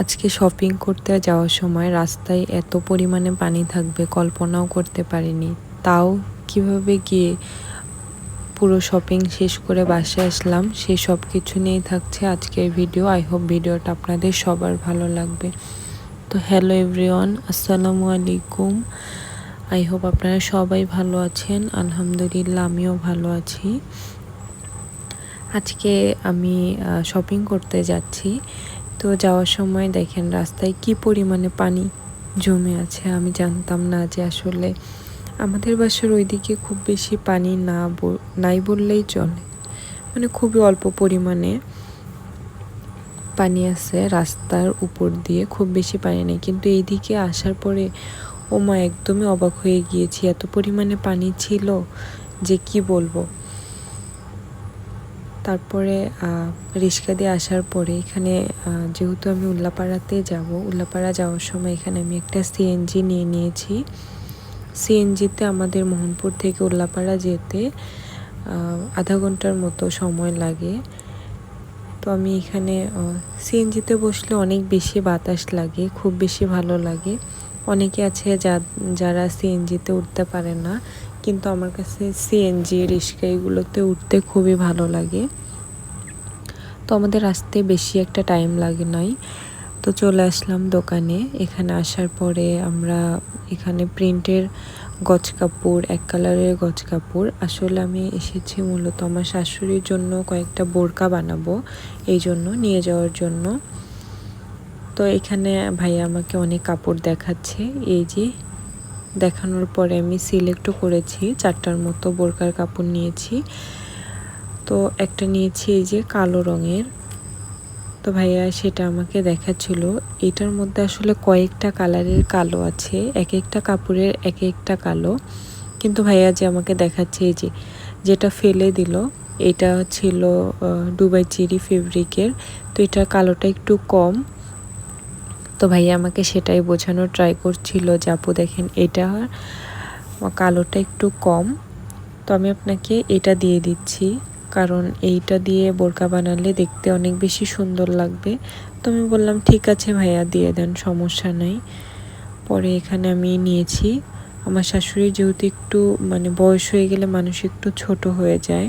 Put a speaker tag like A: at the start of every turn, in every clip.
A: আজকে শপিং করতে যাওয়ার সময় রাস্তায় এত পরিমাণে পানি থাকবে, কল্পনাও করতে পারিনি। তাও কীভাবে গিয়ে পুরো শপিং শেষ করে বাসায় আসলাম সেই সব কিছু নিয়েই থাকছে আজকের ভিডিও আই হোপ ভিডিওটা আপনাদের সবার ভালো লাগবে। তো হ্যালো এভরিওয়ান আসসালামু আলাইকুম। আই হোপ আপনারা সবাই ভালো আছেন। আলহামদুলিল্লাহ, আমিও ভালো আছি। আজকে আমি শপিং করতে যাচ্ছি। তো যাওয়ার সময় দেখেন রাস্তায় কি পরিমাণে পানি জমে আছে আমি জানতাম না যে আসলে আমাদের বাসার ওইদিকে খুব বেশি পানি না নাই বললেই চলে। মানে খুবই অল্প পরিমাণে পানি আছে রাস্তার উপর দিয়ে, খুব বেশি পানি নেই। কিন্তু এইদিকে আসার পরে ও মা একদমই অবাক হয়ে গিয়েছি, এত পরিমাণে পানি ছিল যে কি বলব? তারপরে রিক্সা দিয়ে আসার পরে এখানে যেহেতু আমি উল্লাপাড়াতে যাব, উল্লাপাড়া যাওয়ার সময় এখানে আমি একটা সিএনজি নিয়ে নিয়েছি। সিএনজিতে আমাদের মোহনপুর থেকে উল্লাপাড়া যেতে আধা ঘণ্টার মতো সময় লাগে। তো আমি এখানে সিএনজিতে বসলে অনেক বেশি বাতাস লাগে, খুব বেশি ভালো লাগে। অনেকে আছে যা, যারা সিএনজিতে উঠতে পারে না কিন্তু আমার কাছে সিএনজি রিক্সা এগুলোতে উঠতে খুবই ভালো লাগে। তো আমাদের আসতে বেশি একটা টাইম লাগে নাই। তো চলে আসলাম দোকানে। এখানে আসার পরে আমরা এখানে প্রিন্টের গজ কাপড়, এক কালারের গজ কাপড়। আসলে আমি এসেছি মূলত আমার শাশুড়ির জন্য কয়েকটা বোরকা বানাবো এই জন্য, নিয়ে যাওয়ার জন্য। তো এখানে ভাইয়া আমাকে অনেক কাপড় দেখাচ্ছে। এই যে দেখানোর পরে আমি সিলেক্টও করেছি। চারটার মতো বোরকার কাপড় নিয়েছি। তো একটা নিয়েছি এই যে কালো রঙের। তো ভাইয়া সেটা আমাকে দেখাচ্ছিল। এটার মধ্যে আসলে কয়েকটা কালারের কালো আছে। এক একটা কাপড়ের এক একটা কালো। কিন্তু ভাইয়া যে আমাকে দেখাচ্ছে এই যে, যেটা ফেলে দিল, এটা ছিল দুবাই চিরি ফেব্রিকের। তো এটা কালোটা একটু কম। তো ভাইয়া আমাকে সেটাই বোঝানোর ট্রাই করছিল যে, আপু দেখেন, এটা কালোটা একটু কম। তো আমি আপনাকে এটা দিয়ে দিচ্ছি। কারণ এইটা দিয়ে বোরকা বানালে দেখতে অনেক বেশি সুন্দর লাগবে। তো আমি বললাম, ঠিক আছে ভাইয়া, দিয়ে দেন, সমস্যা নাই। পরে এখানে আমি নিয়েছি। আমার শাশুড়ি যেহেতু একটু মানে বয়স হয়ে গেলে মানুষ একটু ছোট হয়ে যায়।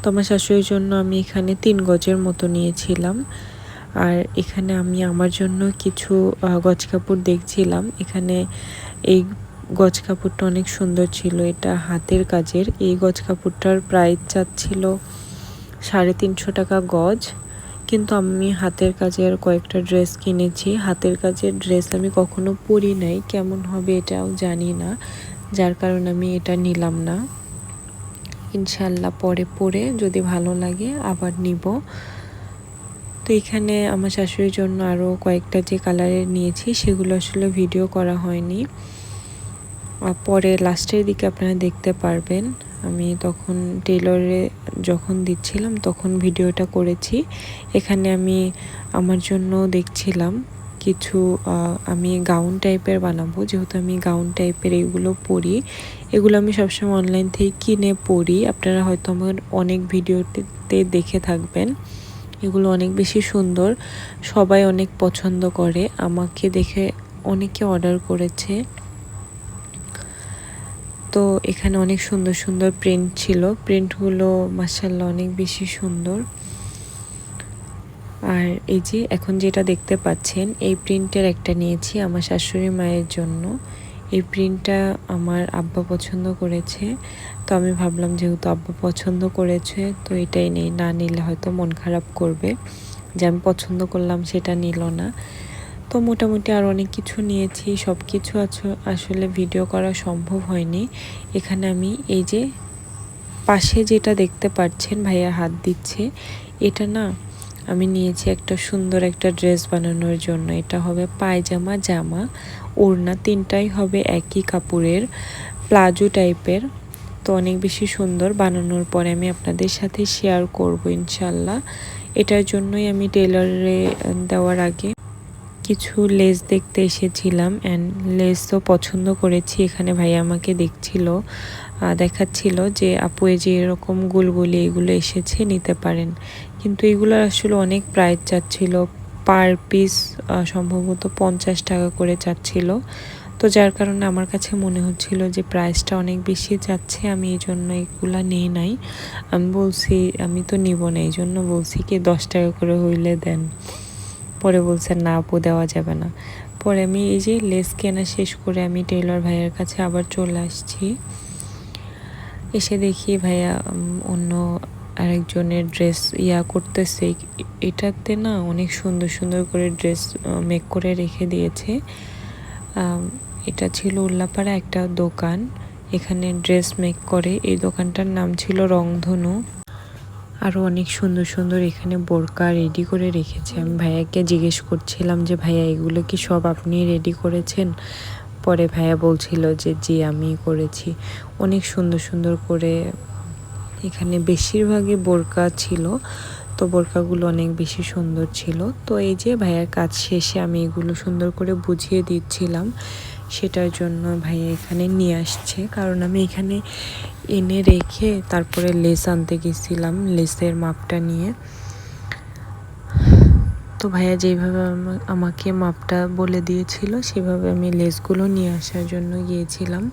A: তো আমার শাশুড়ির জন্য আমি এখানে তিন গজের মতো নিয়েছিলাম। আর এখানে আমি আমার জন্য কিছু গজ কাপড় দেখছিলাম। এখানে এই গজ কাপড়টা অনেক সুন্দর ছিল, এটা হাতের কাজের। এই গজ কাপড়টার প্রাইস চাচ্ছিল সাড়ে তিনশো টাকা গজ। কিন্তু আমি হাতের কাজের কয়েকটা ড্রেস কিনেছি। হাতের কাজের ড্রেস আমি কখনো পরি নাই, কেমন হবে এটাও জানি না। যার কারণে আমি এটা নিলাম না। ইনশাল্লাহ পরে পরে যদি ভালো লাগে আবার নিব। তো এখানে আমার শাশুড়ির জন্য আরও কয়েকটা যে কালারের নিয়েছি, সেগুলো আসলে ভিডিও করা হয়নি। পরে লাস্টের দিকে আপনারা দেখতে পারবেন। আমি তখন টেলরে যখন দিচ্ছিলাম, তখন ভিডিওটা করেছি। এখানে আমি আমার জন্য দেখছিলাম কিছু আমি গাউন টাইপের বানাবো। যেহেতু আমি গাউন টাইপের এইগুলো পরি, এগুলো আমি সবসময় অনলাইন থেকে কিনে পড়ি আপনারা হয়তো আমার অনেক ভিডিওতে দেখে থাকবেন। এগুলো অনেক বেশি সুন্দর। সবাই অনেক পছন্দ করে। আমাকে দেখে অনেকে অর্ডার করেছে। তো এখানে অনেক সুন্দর সুন্দর প্রিন্ট ছিল। প্রিন্টগুলো মাসাল্লাহ অনেক বেশি সুন্দর। আর এই যে এখন যেটা দেখতে পাচ্ছেন, এই প্রিন্টের একটা নিয়েছি আমার শাশুড়ি মায়ের জন্য। এই প্রিন্টটা আমার আব্বা পছন্দ করেছে। তো আমি ভাবলাম যেহেতু আব্বা পছন্দ করেছে, তো এটাই নেই, না নিলে হয়তো মন খারাপ করবে। যে আমি পছন্দ করলাম সেটা নিল না। তো মোটামুটি আর অনেক কিছু নিয়েছি সব কিছু আসলে ভিডিও করা সম্ভব হয়নি। এখানে আমি এই যে পাশে যেটা দেখতে পাচ্ছেন, ভাইয়া হাত দিচ্ছে, এটা না আমি নিয়েছি একটা সুন্দর একটা ড্রেস বানানোর জন্য। এটা হবে পায়জামা জামা। ওড়না তিনটাই হবে একই কাপড়ের, প্লাজো টাইপের। তো অনেক বেশি সুন্দর বানানোর পরে আমি আপনাদের সাথে শেয়ার করব ইনশাল্লাহ। এটার জন্যই আমি টেলারে দেওয়ার আগে কিছু লেস দেখতে এসেছিলাম অ্যান্ড লেস তো পছন্দ করেছি। এখানে ভাই আমাকে দেখছিল দেখাচ্ছিল যে, আপু যে এরকম গুলগুলি এগুলো এসেছে, নিতে পারেন। কিন্তু এগুলো আসলে অনেক প্রাইস চাচ্ছিল পার পিস সম্ভবত পঞ্চাশ টাকা করে চাচ্ছিল। তো যার কারণে আমার কাছে মনে হচ্ছিল যে প্রাইসটা অনেক বেশি যাচ্ছে, আমি এই জন্য এগুলা নিই নাই। আমি বলছি, আমি তো নিব না, এই জন্য বলছি কি দশ টাকা করে হইলে দেন। পরে বলছে, না আপু, দেওয়া যাবে না। পরে আমি এই যে লেস কেনা শেষ করে আমি টেইলর ভাইয়ের কাছে আবার চলে আসছি। এসে দেখি ভাইয়া অন্য আরেকজনের ড্রেস ইয়া করতেছে। এটাতে না অনেক সুন্দর সুন্দর করে ড্রেস মেক করে রেখে দিয়েছে। এটা ছিল উল্লাপাড়া একটা দোকান। এখানে ড্রেস মেক করে। এই দোকানটার নাম ছিল রংধনু। আরও অনেক সুন্দর সুন্দর এখানে বোরকা রেডি করে রেখেছে। আমি ভাইয়াকে জিজ্ঞেস করছিলাম যে, ভাইয়া, এগুলো কি সব আপনি রেডি করেছেন? পরে ভাইয়া বলছিল যে, জি আমি করেছি। অনেক সুন্দর সুন্দর করে এখানে বেশিরভাগই বোরকা ছিল, তো বোরকাগুলো অনেক বেশি সুন্দর ছিল। তো এই যে ভাইয়ার কাজ শেষে আমি এগুলো সুন্দর করে বুঝিয়ে দিচ্ছিলাম, সেটার জন্য ভাইয়া এখানে নিয়ে আসছে। কারণ আমি এখানে এনে রেখে তারপরে লেস আনতে গেছিলাম, লেসের মাপটা নিয়ে। তো ভাইয়া যেভাবে আমাকে মাপটা বলে দিয়েছিল, সেভাবে আমি লেসগুলো নিয়ে আসার জন্য গিয়েছিলাম।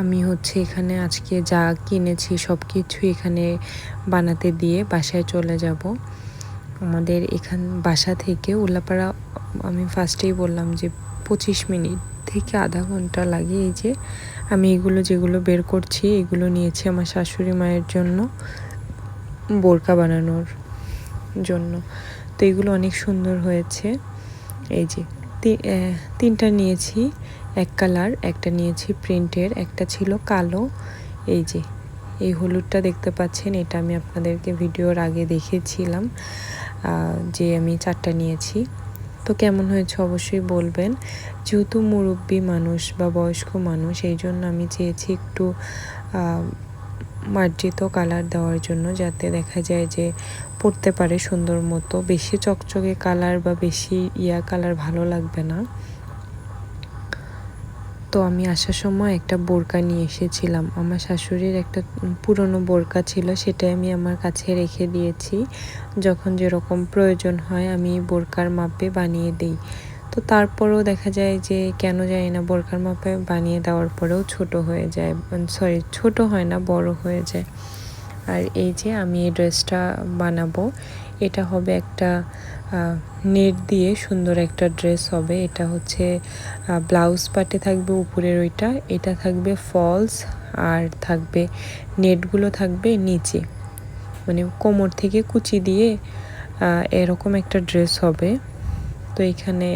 A: আমি হচ্ছে এখানে আজকে যা কিনেছি সব কিছু এখানে বানাতে দিয়ে বাসায় চলে যাব। আমাদের এখান, বাসা থেকে উল্লাপাড়া, আমি ফার্স্টেই বললাম যে পঁচিশ মিনিট থেকে আধা ঘণ্টা লাগে এই যে। আমি এগুলো যেগুলো বের করছি, এগুলো নিয়েছি আমার শাশুড়ি মায়ের জন্য বোরকা বানানোর জন্য। তো এগুলো অনেক সুন্দর হয়েছে। এই যে তিনটা নিয়েছি। এক কালার, একটা নিয়েছি প্রিন্টের, একটা ছিল কালো। এই যে, এই হলুদটা দেখতে পাচ্ছেন, এটা আমি আপনাদেরকে ভিডিওর আগে দেখেছিলাম যে আমি চারটা নিয়েছি। তো কেমন হয়েছে অবশ্যই বলবেন। যেহেতু মুরব্বী মানুষ বা বয়স্ক মানুষ, এই জন্য আমি চেয়েছি একটু মার্জিত কালার দেওয়ার জন্য, যাতে দেখা যায় যে পড়তে পারে সুন্দর মতো। বেশি চকচকে কালার বা বেশি ইয়া কালার ভালো লাগবে না। তো আমি আসার সময় একটা বোরকা নিয়ে এসেছিলাম। আমার শাশুড়ির একটা পুরনো বোরকা ছিল, সেটাই আমি আমার কাছে রেখে দিয়েছি। যখন যেরকম প্রয়োজন হয় আমি বোরকার মাপে বানিয়ে দিই। তো তারপরেও দেখা যায় যে কেন যায় না, বোরকার মাপে বানিয়ে দেওয়ার পরেও ছোট হয়ে যায় সরি ছোট হয় না, বড় হয়ে যায়। আর এই যে আমি এই ড্রেসটা বানাবো, এটা হবে একটা নেট দিয়ে সুন্দর একটা ড্রেস হবে। এটা হচ্ছে ব্লাউজ পাটে থাকবে উপরের ওইটা, এটা থাকবে ফলস, আর থাকবে, নেটগুলো থাকবে নিচে। মানে কোমর থেকে কুচি দিয়ে এরকম একটা ড্রেস হবে। তো এখানে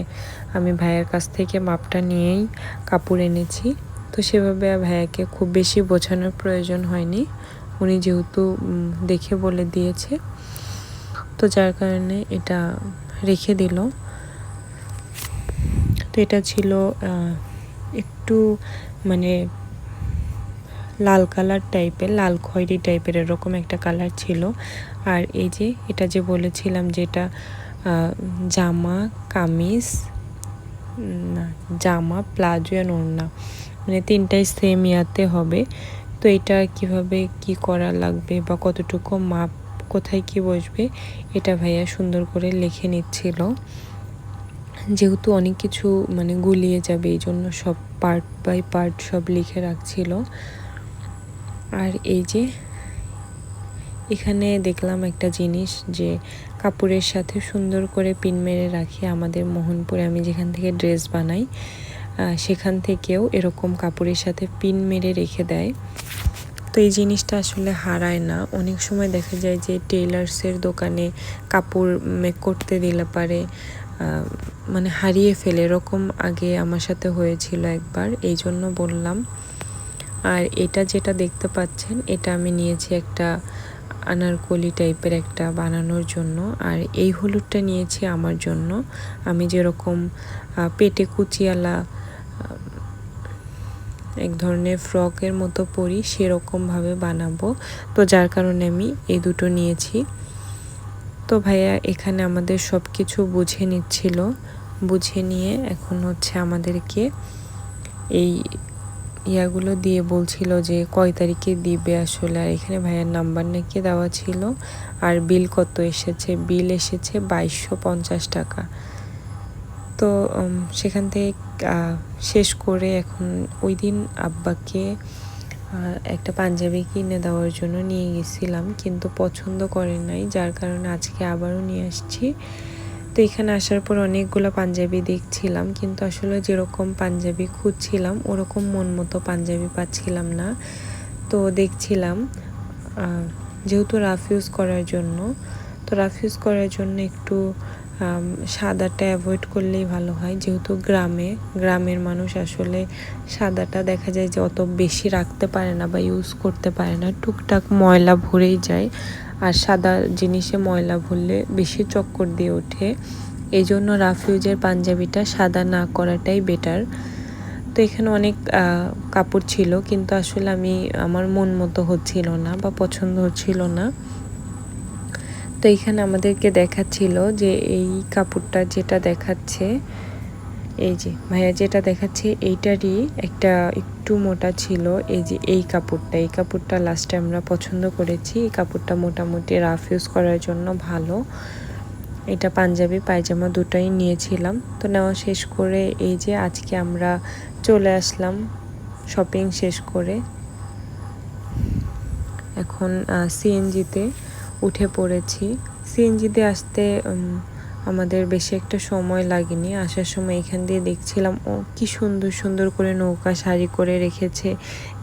A: আমি ভাইয়ের কাছ থেকে মাপটা নিয়েই কাপড় এনেছি। তো সেভাবে ভাইয়াকে খুব বেশি বোঝানোর প্রয়োজন হয়নি। উনি যেহেতু দেখে বলে দিয়েছে। তো যার কারণে এটা রেখে দিল। তো এটা ছিল একটু মানে লাল কালার টাইপের, লাল খয়েরি টাইপের এরকম একটা কালার ছিল। আর এই যে এটা যে বলেছিলাম যেটা জামা, কামিজ, না, জামা, প্লাজো অ্যান্ড ওড়না মানে তিনটাই সেম ইয়াতে হবে। তো এটা কীভাবে কি করা লাগবে বা কতটুকু মাপ কোথায় কি বসবে, এটা ভাইয়া সুন্দর করে লিখে নিচ্ছিল। যেহেতু অনেক কিছু মানে গুলিয়ে যাবে, এই জন্য সব পার্ট বাই পার্ট সব লিখে রাখছিল। আর এই যে, এখানে দেখলাম একটা জিনিস যে কাপড়ের সাথে সুন্দর করে পিন মেরে রাখি আমাদের মোহনপুরে। আমি যেখান থেকে ড্রেস বানাই সেখান থেকেও এরকম কাপড়ের সাথে পিন মেরে রেখে দেয়। তো এই জিনিসটা আসলে হারায় না। অনেক সময় দেখা যায় যে টেলার্সের দোকানে কাপড় মেক করতে দিলে পারে মানে হারিয়ে ফেলে। এরকম আগে আমার সাথে হয়েছিল একবার, এই জন্য বললাম। আর এটা যেটা দেখতে পাচ্ছেন, এটা আমি নিয়েছি একটা আনারকলি টাইপের একটা বানানোর জন্য। আর এই হলুদটা নিয়েছি আমার জন্য। আমি যেরকম পেটে কুচিয়ালা এক ধরনের ফ্রকের মতো পরি সেরকমভাবে বানাবো। তো যার কারণে আমি এই দুটো নিয়েছি। তো ভাইয়া এখানে আমাদের সব কিছু বুঝে নিচ্ছিল। বুঝে নিয়ে এখন হচ্ছে আমাদেরকে এই ইয়াগুলো দিয়ে বলছিল যে কয় তারিখে দিবে আসলে। আর এখানে ভাইয়ের নাম্বার নাকি দেওয়া ছিল। আর বিল কত এসেছে? বিল এসেছে বাইশশো পঞ্চাশ টাকা। তো সেখান থেকে শেষ করে এখন ওই দিন আব্বাকে একটা পাঞ্জাবি কিনে দেওয়ার জন্য নিয়ে গেছিলাম, কিন্তু পছন্দ করে নাই, যার কারণে আজকে আবারও নিয়ে আসছি। তো এখানে আসার পর অনেকগুলো পাঞ্জাবি দেখছিলাম, কিন্তু আসলে যেরকম পাঞ্জাবি খুঁজছিলাম, ওরকম মন মতো পাঞ্জাবি পাচ্ছিলাম না। তো দেখছিলাম যেহেতু রাফ ইউজ করার জন্য, তো রাফ ইউজ করার জন্য একটু সাদাটা অ্যাভয়েড করলেই ভালো হয়। যেহেতু গ্রামে, গ্রামের মানুষ আসলে সাদাটা দেখা যায় যে অত বেশি রাখতে পারে না বা ইউজ করতে পারে না। টুকটাক ময়লা ভরেই যায়। আর সাদা জিনিসে ময়লা ভরলে বেশি চক্কর দিয়ে ওঠে। এই জন্য রাফিউজের পাঞ্জাবিটা সাদা না করাটাই বেটার তো এখানে অনেক কাপড় ছিল, কিন্তু আসলে আমি, আমার মন মতো হচ্ছিল না বা পছন্দ হচ্ছিল না। তো এখানে আমাদেরকে দেখাচ্ছিল যে এই কাপড়টা যেটা দেখাচ্ছে, এই যে ভাইয়া যেটা দেখাচ্ছে এইটারই একটা একটু মোটা ছিল, এই যে এই কাপড়টা। এই কাপড়টা লাস্টে আমরা পছন্দ করেছি। এই কাপড়টা মোটামুটি রাফ ইউজ করার জন্য ভালো। এটা পাঞ্জাবি, পায়জামা দুটোই নিয়েছিলাম। তো নেওয়া শেষ করে এই যে আজকে আমরা চলে আসলাম শপিং শেষ করে। এখন সিএনজিতে উঠে পড়েছি। সিএনজিতে আসতে আমাদের বেশি একটা সময় লাগেনি। আসার সময় এখান দিয়ে দেখছিলাম, ও কি সুন্দর সুন্দর করে নৌকা সারি করে রেখেছে।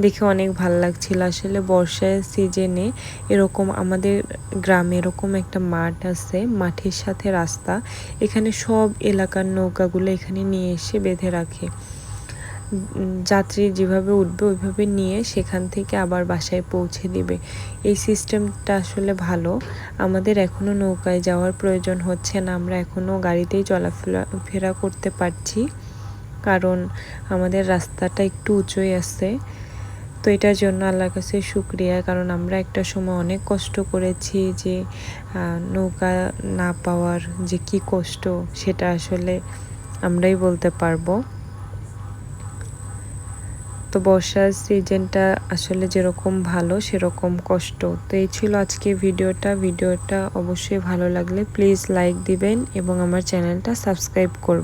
A: দেখে অনেক ভালো লাগছিল। আসলে বর্ষার সিজনে এরকম আমাদের গ্রামে এরকম একটা মাঠ আছে, মাঠের সাথে রাস্তা। এখানে সব এলাকার নৌকাগুলো এখানে নিয়ে এসে বেঁধে রাখে। যাত্রী যেভাবে উঠবে, ওইভাবে নিয়ে সেখান থেকে আবার বাসায় পৌঁছে দিবে। এই সিস্টেমটা আসলে ভালো। আমাদের এখনও নৌকায় যাওয়ার প্রয়োজন হচ্ছে না। আমরা এখনও গাড়িতেই চলাফেরা ফেরা করতে পারছি। কারণ আমাদের রাস্তাটা একটু উঁচুই আছে। তো এটার জন্য আল্লাহর কাছে শুক্রিয়া। কারণ আমরা একটা সময় অনেক কষ্ট করেছি যে নৌকা না পাওয়ার যে কি কষ্ট, সেটা আসলে আমরাই বলতে পারব। তো বর্ষার সিজনটা আসলে যেরকম ভালো, সেরকম কষ্ট। তো এই ছিল আজকে ভিডিওটা। ভিডিওটা অবশ্যই ভালো লাগলে প্লিজ লাইক দিবেন এবং আমার চ্যানেলটা সাবস্ক্রাইব করবেন।